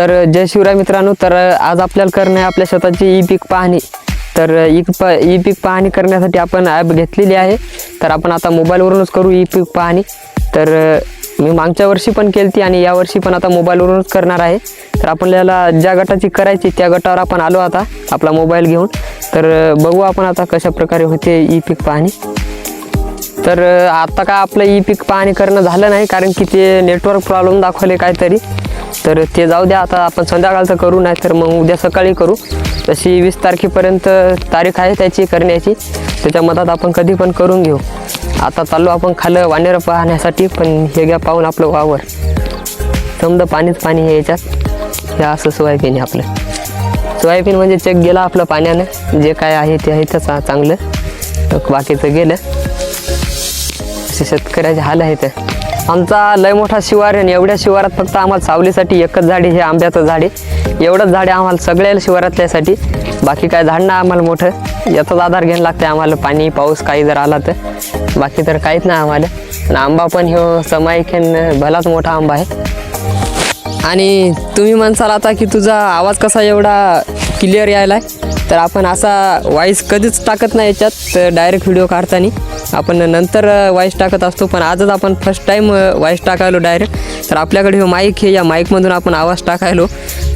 तर जय शिवराय मित्रांनो तर आज आपल्याला करणं आहे आपल्या शेताची ई पीक पाहणी. तर ई प ई पीक पाहणी करण्यासाठी आपण ॲप घेतलेली आहे. तर आपण आता मोबाईलवरूनच करू ई पीक पाहणी. तर मी मागच्या वर्षी पण केली ती आणि यावर्षी पण आता मोबाईलवरूनच करणार आहे. तर आपल्याला ज्या गटाची करायची त्या गटावर आपण आलो आता आपला मोबाईल घेऊन. तर बघू आपण आता कशा प्रकारे होते ई पीक पाहणी. तर आता का आपलं ई पीक पाहणी करणं झालं नाही कारण की ते नेटवर्क प्रॉब्लेम दाखवले काहीतरी. तर ते जाऊ द्या आता आपण संध्याकाळचं करू नाही तर मग उद्या सकाळी करू. तशी वीस तारखेपर्यंत तारीख आहे त्याची करण्याची. त्याच्या मतात आपण कधी पण करून घेऊ. आता चाललो आपण खालं वानेरं पाहण्यासाठी पण हे घ्या पाहून आपलं वावर. समजा पाणीच पाणी आहे याच्यात. हे असं सोयाबीन आहे आपलं. सोयाबीन म्हणजे चेक गेला आपलं पाण्यानं. जे काय आहे ते आहे तसं चांगलं. बाकीचं गेलं. असे शेतकऱ्याचे हाल आहेत. आमचा लय मोठा शिवार आणि एवढ्या शिवारात फक्त आम्हाला सावलीसाठी एकच झाड हे आंब्याचं झाड आहे. एवढंच झाड आहे आम्हाला सगळ्या शिवारातल्यासाठी. बाकी काय झाड ना आम्हाला मोठं. याचाच आधार घ्यायला लागते आम्हाला. पाणी पाऊस काही जर आला तर. बाकी तर काहीच नाही आम्हाला. आणि आंबा पण ह्यो समायखेन भलाच मोठा आंबा आहे. आणि तुम्ही म्हणसाल आता की तुझा आवाज कसा एवढा क्लिअर यायला तर आपण असा वॉईस कधीच टाकत नाही याच्यात. तर डायरेक्ट व्हिडिओ काढताना. आपण नंतर वॉईस टाकत असतो पण आजच आपण फर्स्ट टाईम वॉईस टाकायलो डायरेक्ट तर आपल्याकडे हे माईक हे या माईकमधून आपण आवाज टाकायलो.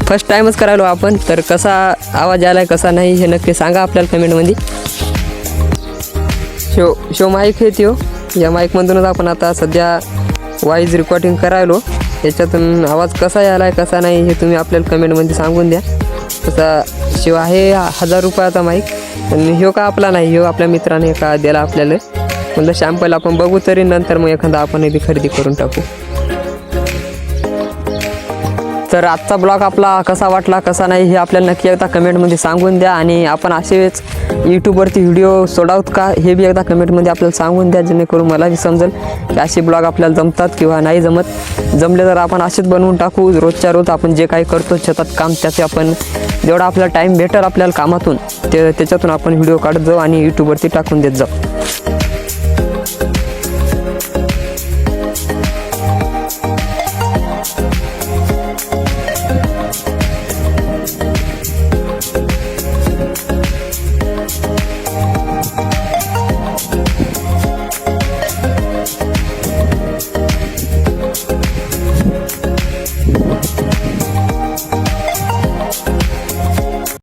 फर्स्ट टाईमच करायलो आपण तर कसा आवाज आलाय कसा नाही हे नक्की सांगा आपल्याला कमेंटमध्ये शो शो माईक हे त्यो. या माईकमधूनच आपण आता सध्या वाईज रेकॉर्डिंग करायलो. याच्यातून आवाज कसा यायला आहे कसा नाही हे तुम्ही आपल्याला कमेंटमध्ये सांगून द्या. तसा शिव आहे हजार रुपयाचा माईक आणि ह्यो का आपला नाही ह्यो आपल्या मित्राने का दिला आपल्याला? म्हणलं शॅम्पल आपण बघू तरी नंतर मग एखादा आपण इथे खरेदी करून टाकू. तर आजचा ब्लॉग आपला कसा वाटला कसा नाही हे आपल्याला नक्की एकदा कमेंटमध्ये सांगून द्या आणि आपण असेच यूट्यूबवरती व्हिडिओ सोडावत का हे बी एकदा कमेंटमध्ये आपल्याला सांगून द्या जेणेकरून मलाही समजेल की असे ब्लॉग आपल्याला जमतात किंवा नाही जमत. जमले तर आपण असेच बनवून टाकू. रोजच्या रोज आपण जे काही करतो शेतात काम त्याचे आपण जेवढा आपला टाईम भेटेल आपल्याला कामातून ते त्याच्यातून आपण व्हिडिओ काढत जाऊ आणि यूट्यूबवरती टाकून देत जाऊ.